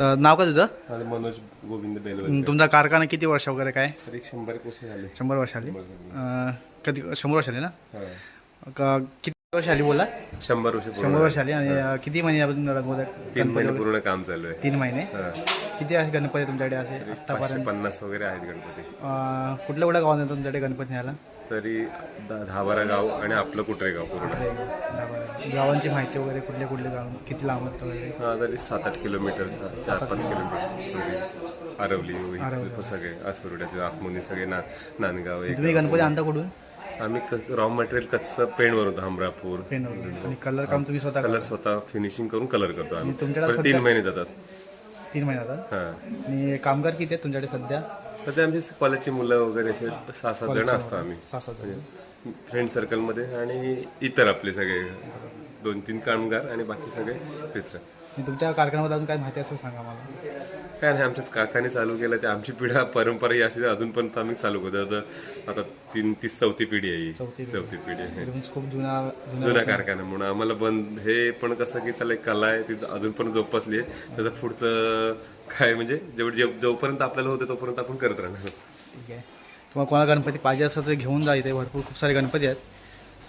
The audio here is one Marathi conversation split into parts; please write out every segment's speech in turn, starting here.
नाव का तुझं? मनोज गोविंद हं, बेलवल तुमचा कारखाना किती वर्ष वगैरे काय? तर शंभर वर्ष झाले. शंभर वर्ष आली. कधी शंभर वर्ष आली ना? हा. का किती वर्ष आली बोला. शंभर वर्ष पूर्ण शंभर वर्ष आली आणि अ, किती महिने आपण रंगवत तीन महिने पूर्ण काम चालू आहे. तीन महिने? हा. किती आहे गणपती तुमच्याकडे असे पाचशे पन्नास वगैरे आहेत गणपती. अ, कुठल्या कुठल्या गावात येतो तुमच्याकडे गणपती न्यायला? तरी द- दहा बारा गाव आणि आपलं कुठे गाव पूर्ण. गावांची माहिती वगैरे कुठले कुठले गाव किती लांब आहेत वगैरे? हा तरी सात आठ किलोमीटर चार पाच किलोमीटर. आरवली वगैरे सगळे आसुरड्याचे आतमुनी सगळे ना नांदगाव एक तुम्ही गणपती आणता कुठून? आम्ही रॉ मटेरियल कच्चं पेंटवर हमरापूर पेनवरून आणि कलर काम तुम्ही स्वतः कलर स्वतः फिनिशिंग करून कलर करतो आम्ही. तुमच्याकडे तीन महिने जातात. तीन महिन्यात हा? आणि कामगार किती आहेत तुमच्याकडे सध्या? तर ते आमची कॉलेजची मुलं वगैरे असे सहा सात जण असतो आम्ही. सहा सात जण. फ्रेंड सर्कलमध्ये आणि इतर आपले सगळे दोन तीन कामगार आणि बाकी सगळे मित्र. आणि तुमच्या कारखान्यामध्ये अजून काय माहिती असेल सांगा मला. काय नाही आमच्याच काकाने चालू केलं ते आमची पिढ्या परंपरा ही अशी अजूनपर्यंत आम्ही चालू करतो. आता आता तीन तीस चौथी पिढी आहे ही. चौथी चौथी पिढी आहे. तुमचं खूप जुना जुना जुना कारखाना म्हणून. आम्हाला बंद हे पण कसं की त्याला एक कला आहे ती अजून पण जोपासली आहे. त्याचं पुढचं काय म्हणजे जेवढ जेव- जोपर्यंत आपल्याला होते तोपर्यंत आपण करत राहणार. ठीक आहे. तुम्हाला कोणाला गणपती पाहिजे असेल तर घेऊन जा इथे. भरपूर खूप सारे गणपती आहेत.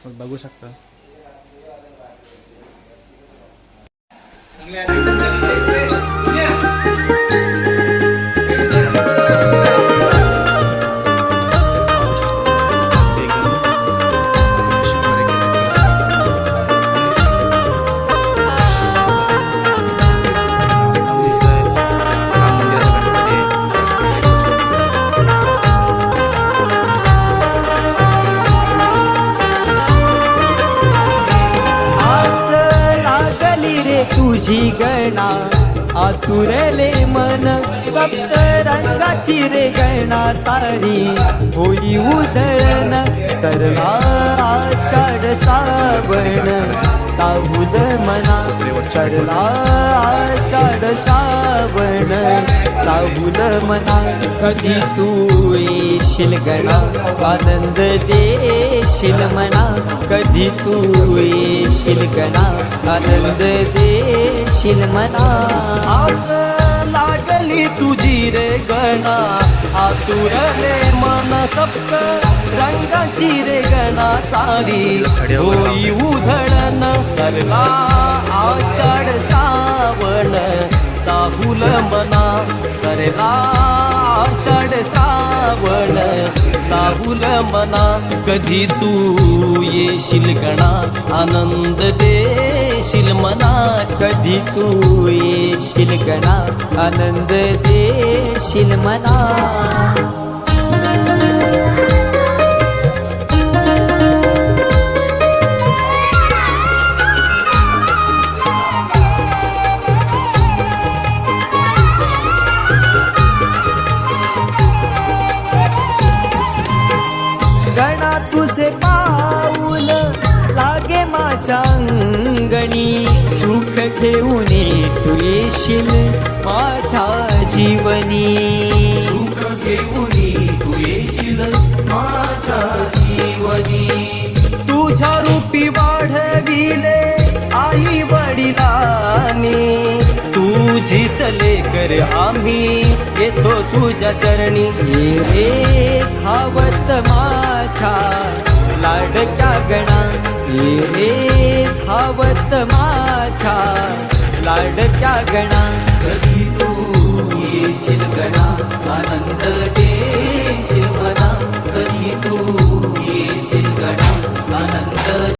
मग बघू शकता. लागली तुझी गणा. आतुरले मन सप्त रंगाची रे गणा सारी. होई उधळण सरला आषाढ श्रावण. साबुद मना सरला आषाढ श्रावण. साबुद मना कधी तू येशील गणा? आनंद देशील मना कधी तू येशील गणा? आनंद देशील मना. आस लागली तुझी रे गणा. आतुरले मन सप्त रंगाची रे गणा सारी. होई उधळण सरला आषाढ सावण चाहुल मना सरला आषाढ श्रावण. चाहुल मना कधी तू येशील गणा? आनंद देशील मना कधी तू येशील गणा? आनंद देशील मना. पाऊल लागे माझ्या अंगणी. सुख घेऊन तू येशील माझ्या जीवनी. सुख घेऊन तू येशील माझ्या जीवनी. तुझ्या रूपी वाढविले आई वडिलांनी. तुझी चले कर आम्ही येतो तुझ्या चरणी. रे धावत माझ्या लाडक्या गणा ये रे धावत माझ्या. लाडक्या गणा कधी तू येशील गणा? आनंद